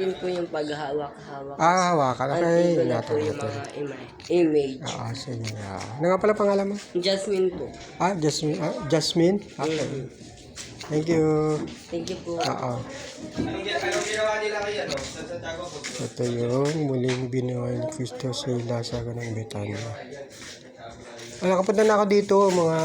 din po yung paghahawak-hawak. Ah, hawakan. Okay, Antigo na po yung mga ima- image. Ah, sige. Ah. Ano nga pala pangalan mo? Jasmine po. Ah, Jasmine. Ah, Jasmine? Okay. Thank you. Thank you po. Oo. Ito yung muling binuhay ni Cristo sa Ilasaga ng Betania. Ah, nakapunta na ako dito mga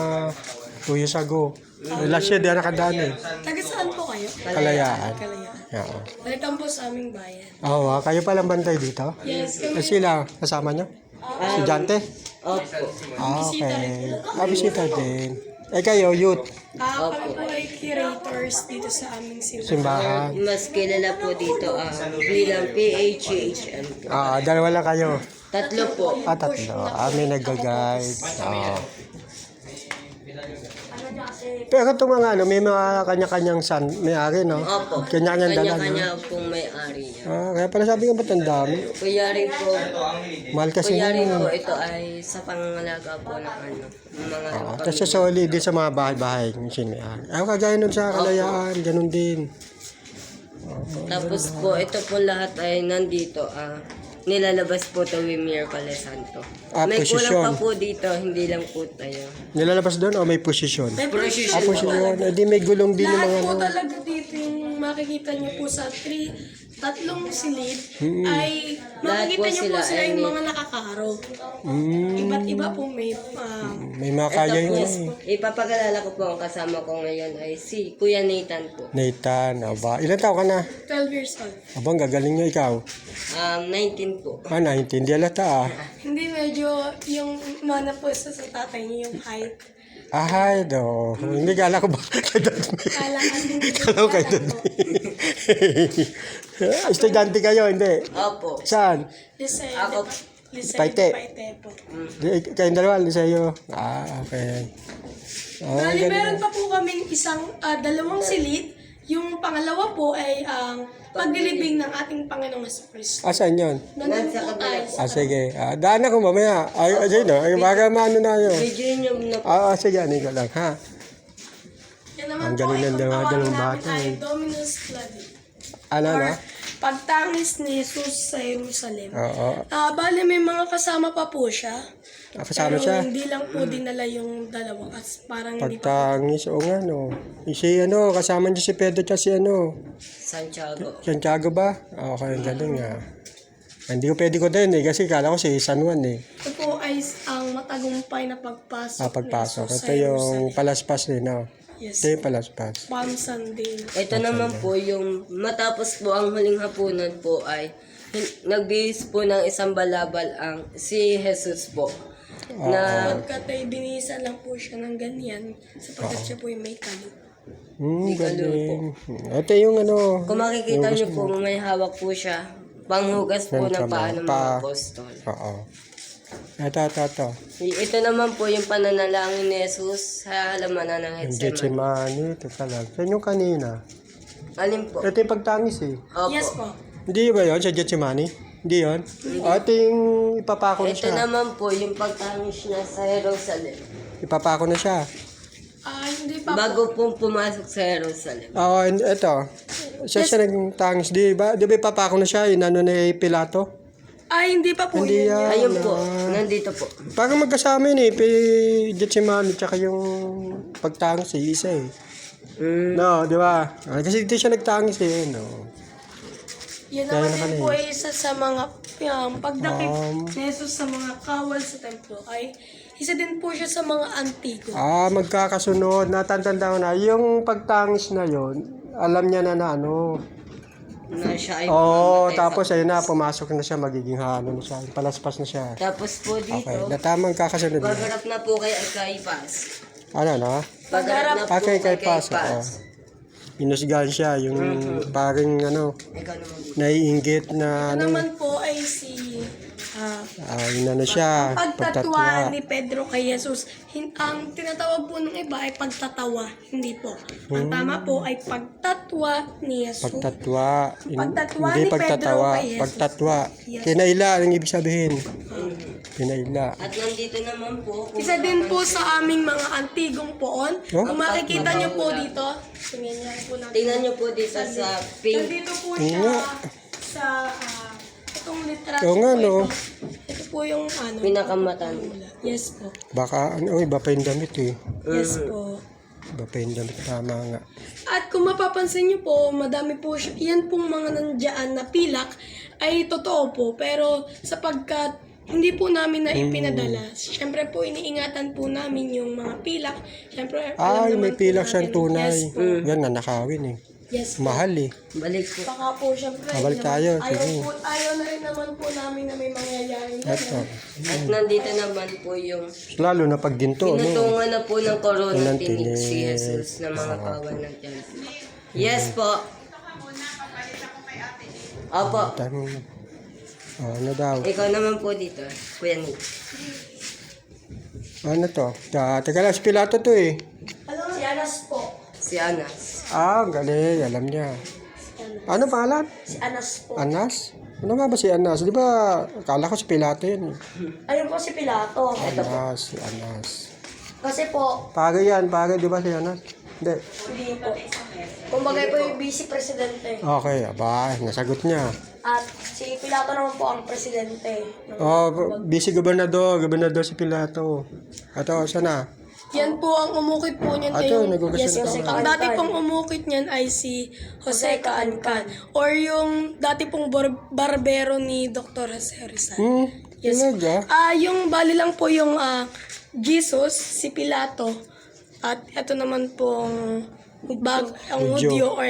two years ago. Last year, di ako nakadaan eh. Taga saan po kayo? Kalayaan. Kalayaan. Oo. Welcome po sa aming bayan. Oo, ah, kayo palang bantay dito? Yes, Eh, kami. sila, kasama nyo? Estudyante? Opo. Ah, okay. Ah, bisita din. Eh kayo, youth, Ah, kami po ay curators dito sa aming simbahan. simbahan. Mas kilala po dito ah, bilang PHHM. Ah, dalawa lang kayo. Tatlo po. Ah, tatlo. Ah, may nag-guide. Ah. Pero itong mga ano, may mga kanya-kanyang san, may-ari, no? Opo. Kanya-kanyang dala, no? Kanya-kanya pong may-ari niya. Ah, kaya pala sabi ko ba't ang dami? Kuya rin po, Mahal kasi kuya rin po, ito ay sa pangangalaga po ng ano, mga Ah, Tapos sa solid din sa mga bahay-bahay yung sinayaan. Ah, kagaya nun sa kalayaan, ganun din. Tapos po, ito po lahat ay nandito. Ah, nilalabas po tuwing Miyerkules Santo. Ah, May posisyon. kulang pa po dito, hindi lang po tayo. Nilalabas doon o may posisyon? May Ah, procession po posisyon. Eh, di may gulong din yung Lahat mga po ano. talaga dito yung makikita niyo po sa three, tatlong silid ay makikita niyo po sila yung may- mga nakakaharo. Mm, Iba't iba po may ah, may mga kaya Ito yun po, eh. ipapagalala ko po ang kasama ko ngayon ay si Kuya Nathan po. Nathan, aba. Ilan taon ka na? 12 years old. Abang, gagaling nga ikaw. Um, 19 po. Ah, naintindihan lata ah. Hindi medyo yung mana po sa, sa tatay niya yung height. Ah, hi, do. Hindi gala ko ba? Kala ka din Kala ko kayo doon. Estudyante kayo, hindi. Opo. Saan? Lise, Ako- Lise, Paite. Paite po. Kayong dalawa, sa'yo. Ah, okay. Oh, Bali, ganun. meron pa po kaming isang, ah, dalawang silid. Yung pangalawa po ay ang paglilibing ng ating Panginoong Hesus Kristo. Ah, saan yun? Nandun Nasa po kabila. ay Ah, sige. Ah, daan ako mamaya. Ay, ay, no? Ay, baka maano na yun. Medyo yun po. Ah, ah, sige, ano ko lang, ha? Yan naman Ang po galing ay ng kung dalawa- tawagin dalawang namin bata, ay eh. Dominus Claudi. Ano Or pagtangis ni Jesus sa Jerusalem. Oo. Ah, bali may mga kasama pa po siya. Ah, kasama pero siya. hindi lang po dinala yung dalawa kasi parang hindi pa. Pagtangis, o nga, no. Si, ano, kasama niya si Pedro at si, ano, Santiago. Santiago ba? Ah, Okay, ang galing, ah. Hindi ko pwede ko din, eh, kasi kala ko si San Juan, eh. Ito po ay ang matagumpay na pagpasok. Ah, pagpasok. ni Jesus Ito sa yung Jerusalem. palaspas din, no? Yes. Ito yung palaspas. Palm Sunday. Ito naman po yung matapos po ang huling hapunan po ay nagbihis po ng isang balabal ang si Jesus po. Na Pagkat ay binisa lang po siya ng ganyan sapagkat siya po yung may kalo. Hmm, galing. Ito yung, ano, kung makikita niyo po may hawak po siya panghugas po ng paa ng mga Pa- apostol. oo. Ito, ito, ito. Ito naman po yung pananalangin ni Jesus sa halamanan ng Yung Gethsemane. Getsemani, teka lang. Saan yung kanina? Alin po? Ito yung pagtangis, eh. Opo. Yes po. Hindi ba yun sa Getsemani? Hindi yun? Ito yung ipapako na Ito siya. naman po yung pagtangis niya sa Jerusalem. Ipapako na siya. Ah, hindi pa po. Bago pong pumasok sa Jerusalem. Oo, and ito. Siya siya nagtangis. Di ba, di ba ipapako na siya? Inano ni Pilato? Ay, hindi pa po Hindi yan. Ayun po, nandito po. Parang magkasama yun eh. Pi Getsemani tsaka yung pagtangis eh. Isa eh. Mm. No, di ba? Ah, kasi dito siya nagtangis eh. No. Yan Kaya naman naman din eh. po ay isa sa mga um, pagdakip Um, ni Jesus sa mga kawal sa templo ay isa din po siya sa mga antigo. Ah, magkakasunod. Natandaan ko na. Yung pagtangis na yon alam niya na na ano. Na siya ay Oo, oh, mamamatay tapos sa- ayun na, pumasok na siya, magiging ano na siya, palaspas na siya. Tapos po dito, Okay, na tamang kakasunod na. pagharap na po kay Caipas. Ano na? Pagharap na po Ah, kay kay Caipas, Caipas. Inusgahan siya, yung paring ano, Ikaw naman naiinggit na ano, naman po ay si ah, ah, yun ano siya, pagtatwa pagtatwa. ni Pedro kay Jesus. Hin- ang tinatawag po ng iba ay pagtatawa. Hindi po. Ang tama po ay pagtatwa ni Jesus. Pagtatwa. In- Pagtatwa hindi ni Pedro pagtatawa, kay Jesus. pagtatwa. Yes. Kinaila, ang ibig sabihin. Kinaila. At nandito naman po, kung Isa din po sa aming mga antigong poon. Oh? Kung makikita nyo po dito, tingnan niyo po natin. tingnan nyo po dito sa pink. Nandito po Tingnan. Siya Oo nga, no. Ito po yung ano. Pinakamatanda. Yes po. Baka, ano, iba pa yung damit eh. Yes po. Iba pa yung damit. Tama nga. At kung mapapansin niyo po, madami po siya. Yan pong mga nandiyan na pilak ay totoo po. Pero sapagkat hindi po namin na ipinadala. Siyempre po, iniingatan po namin yung mga pilak. Siyempre, alam Ay, naman may po pilak natin. siyang tunay. Yes po. Yan, nanakawin eh. Yes po. Mahal eh. Balik po. Baka po, siyempre. Babalik naman- tayo, Ayaw, sige. po, ayaw na rin naman po namin na may mangyayari Ito. ganun. At nandito naman po yung Lalo na pag ginto, no? pinutungan na po ng corona tinig tinig. si Jesus ng mga kawan ng templo. Yes po. Opo. Tanong. Oh, ano daw? Ikaw naman po dito, Kuya Nick. Ano to? Ta teka lang, si Pilato to eh. Alam si Anas po. Si Anas. Ah, galing. Alam niya. Ano pangalan? Si Anas po. Anas? Ano nga ba si Anas? Di ba, akala ko si Pilato yun. Ayun po si Pilato. Anas, si Anas. Kasi po, Pare yan, pare, di ba si Anas? Hindi. hindi po. Kumbaga po yung vice presidente. Okay, aba, nasagot niya. At si Pilato naman po ang presidente. Oh, busy gobernador, gobernador si Pilato. Ato, sana? Yan po ang umukit po niyan Ato, yung nagugustuhan yes, ka. Ang dati pong umukit niyan ay si Jose Caancan or yung dati pong bar- barbero ni Dr. Jose Rizal. Hmm, Yes. talaga? Ah, yung bali lang po yung ah, Jesus, si Pilato. At ito naman pong bag, ang Hudyo. Hudyo or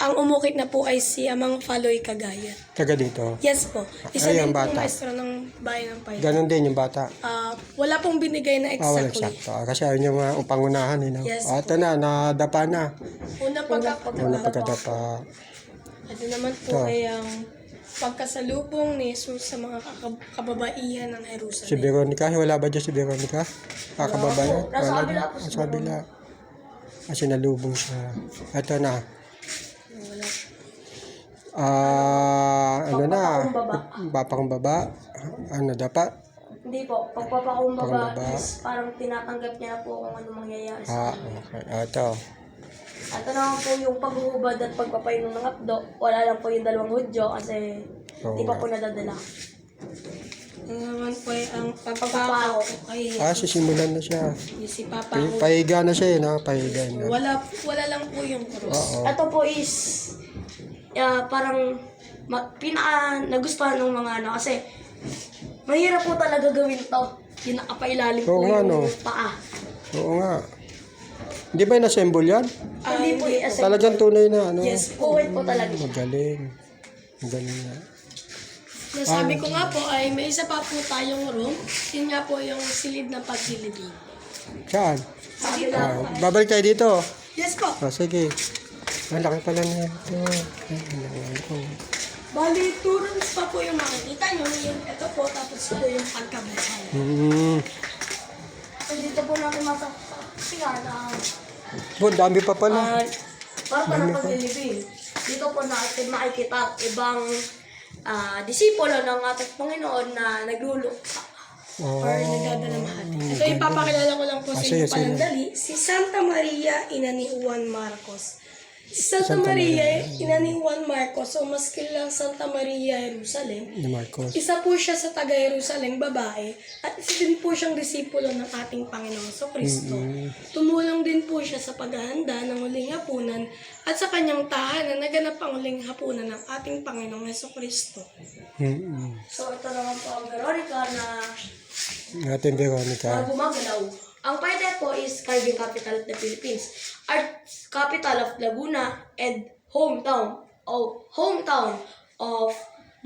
ang umukit na po ay si Amang Faloy Cagayan. Taga dito. Yes po. Isa Ay, din ang pong bata. maestro ng bayan ng Payat. Ganon din yung bata. Ah, wala pong binigay na Ah, walang exactly. sakto. Ah, Kasi ayaw niya mga pangunahan. Eh, no? Yes, Ah, ito na, nadapa na. Una pagkapagkapa. Wala pagkadapa. Ito naman po ay ang pagkasalubong ni Jesus sa mga kakab- kababaihan ng Si Jerusalem. Veronica, wala ba dyan si Veronica? Kakababayan? Nasa Wala kabila dyan. po si Nasa kabila. Kasi nalubong siya. Ito na. Ah, ano na? Papakumbaba. Ano dapat? Hindi po, pagpapakumbaba Pakumbaba. is parang tinatanggap niya na po kung ano mangyayari sa Ah, okay. Ito. Ito naman po yung paghuhubad at pagpapainom ng apdo. Wala lang po yung dalawang hudyo kasi Oo di pa nga. po nadadala. Ano naman po ay ang pagpapako kay Ah, sisimulan na siya. si Papa. Pi- Pahiga na siya eh, no? Pahiga na. Wala, wala lang po yung cross. Oo. Ito po is ah, parang ma- pinaka nagustuhan ng mga ano kasi mahirap po talaga gawin to. Pinakapailalim Oo po nga, yung no. paa. Oo nga. Hindi ba in-assemble yan? hindi po i Talagang tunay na, ano? Yes, kuwait po talaga siya. Magaling. Magaling na. Nasabi ko nga po ay may isa pa po tayong room. Yun nga po yung silid na pagsilibing. Saan? Sabi na, Ah, babalik tayo dito. yes po. Oh, sige. Ang laki pala na ito. Ay, ang laki ko. Bali, two rooms pa po yung makikita nyo. Yung ito po, tapos po yung pagkabuhay. Hmm. So, dito po natin masasaksihan na Oh, dami pa pala. uh, para pa ng paglilibing. Dito po natin makikita ang ibang ah, disipulo ng ating Panginoon na nagluluksa Oh. or nagdadalamhati. Ito ipapakilala ko lang po sa Ah, inyo sige, sige. palandali. Si Santa Maria, ina ni Juan Marcos. Santa, Maria, ina ni Juan Marcos, o mas kilalang Santa Maria, Jerusalem. Ni Marcos. Isa po siya sa taga-Jerusalem babae at isa din po siyang disipulo ng ating Panginoong So Kristo. Tumulong din po siya sa paghahanda ng huling hapunan at sa kanyang tahanan naganap ang huling hapunan ng ating Panginoong Heso Kristo. Hmm. So ito naman po ang Veronica na, Ating na Veronica. gumagalaw. Ang Paide po is carving capital of the Philippines, art capital of Laguna, and hometown of hometown of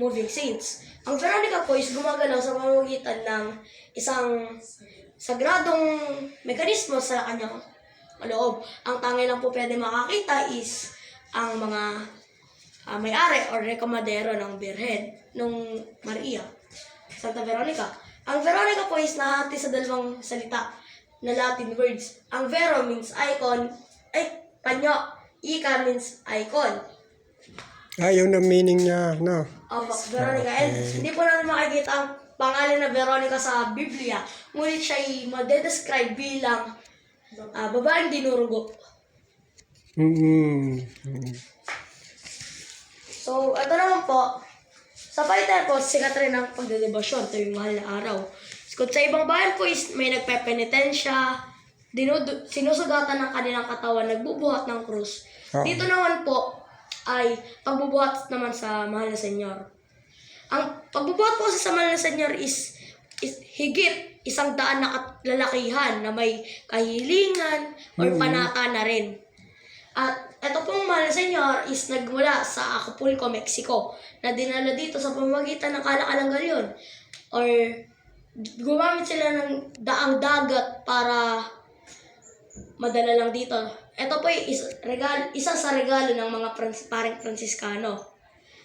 moving saints. Ang Veronica po is gumagalaw sa pamamagitan ng isang sagradong mekanismo sa kanyang loob. Ang tanging lang po pwede makakita is ang mga ah, may-ari or rekamadero ng Birhen nung Maria, Santa Veronica. Ang Veronica po is nahati sa dalawang salita na Latin words. Ang Vero means icon, ay, panyo. Ika means icon. Ah, yun ang meaning niya, no? Opo, Veronica. And hindi po natin makikita ang pangalan na Veronica sa Biblia. Ngunit siya ay madedescribe bilang ah, babaeng dinurugo. Hmm. So, ito naman po, Sa Paiter po, sikat rin ang pagdedebosyon tuwing mahal na araw. Kung sa ibang bayan po is may nagpepenitensya, dinudu- sinusugatan ng kanilang katawan, nagbubuhat ng krus. Oo. Dito naman po ay pagbubuhat naman sa mahal na senyor. Ang pagbubuhat po sa mahal na senyor is, is higit isang daan na lalakihan na may kahilingan or panata na rin. At ito pong mahal na senyor is nagmula sa Acapulco, Mexico na dinala dito sa pamamagitan ng kalakalang galyon or gumamit sila ng daang dagat para madala lang dito. Ito po ay is, regalo, isa sa regalo ng mga Frans, parang Franciscano.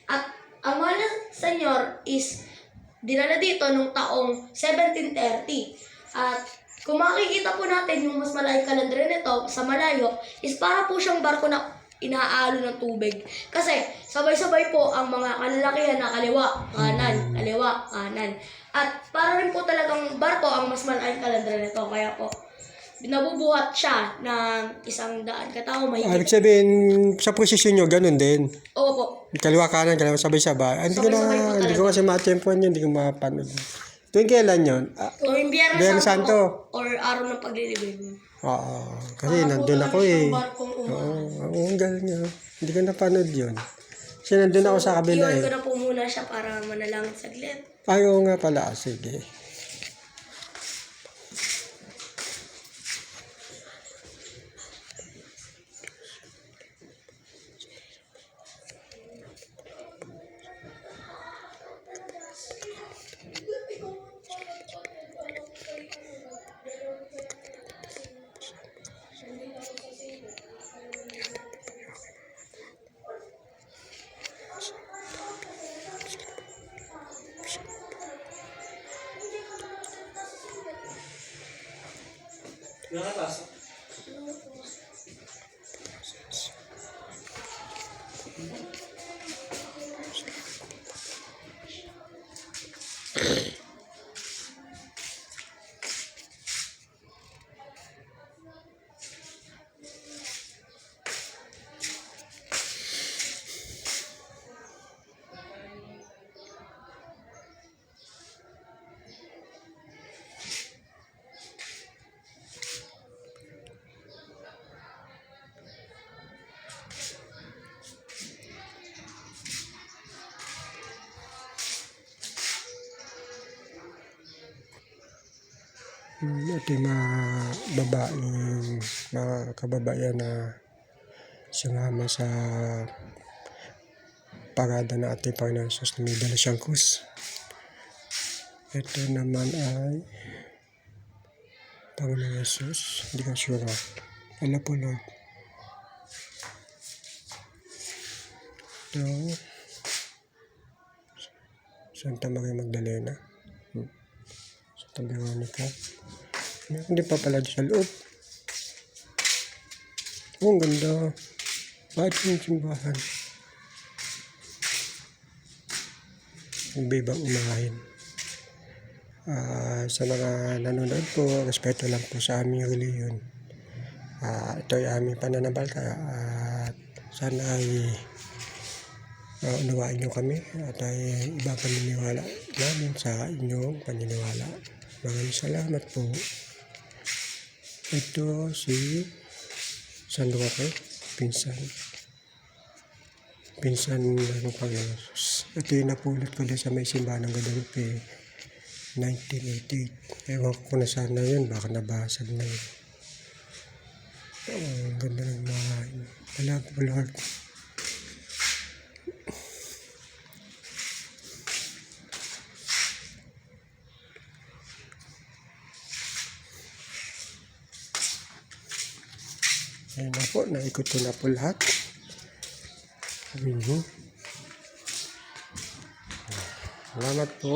At ang mahal senyor is dinala dito nung taong 1730. At kung makikita po natin yung mas malayong kalandre nito sa malayo, is para po siyang barko na inaalo ng tubig. Kasi sabay-sabay po ang mga kalalakihan na kaliwa, kanan, kaliwa, kanan. At para rin po talagang barko ang mas malayong kalandre nito. Kaya po, nabubuhat siya ng isang daan katao Ah, mahigit. Ibig sabihin, sa posisyon nyo, ganun din. Oo po. Kaliwa kanan, kaliwa sabay-sabay. Ah, hindi ko na, Sabay-sabay po hindi ko kasi matempuan yun, hindi ko mapanood. Tuwing kailan yun? Ah, Tuwing Biyernes Biyernes Santo, Santo. or araw ng paglilibing. Oo, kasi nandun ako eh. Oo, oo, ang galing niya. Hindi ko napanood yun. Kasi nandun ako sa kabila Iwan ko eh. na po muna siya para manalangin saglit. Ay, oo nga pala. Sige. Hmm, Ito yung mga babaeng, mga kababayan na sumama sa parada na ating Panginoon Jesus na may. Ito naman ay Panginoon Jesus. Hindi ka sure. Wala po Lord. Ito. Santa Maria Magdalena. Santa Veronica. Hindi pa pala sa loob. Oh, ang ganda. Bakit yung simbahan? Iba-ibang umahin. Ah, sa mga nanonood po, respeto lang po sa aming reliyon. Ah, ito ay aming pananabalta at sana ay uh, unawain nyo kami at ay iba paniniwala namin sa inyong paniniwala. Maraming salamat po. Ito si San Roque, pinsan. Pinsan ng Panginoon. Ito yung napulot ko din sa may simbahan ng Guadalupe 1988. Ewan ko na yun, baka nabasag na yun. Oh, ang ganda ng mga Wala po po, naikot ko na po lahat. Mhm. Salamat po.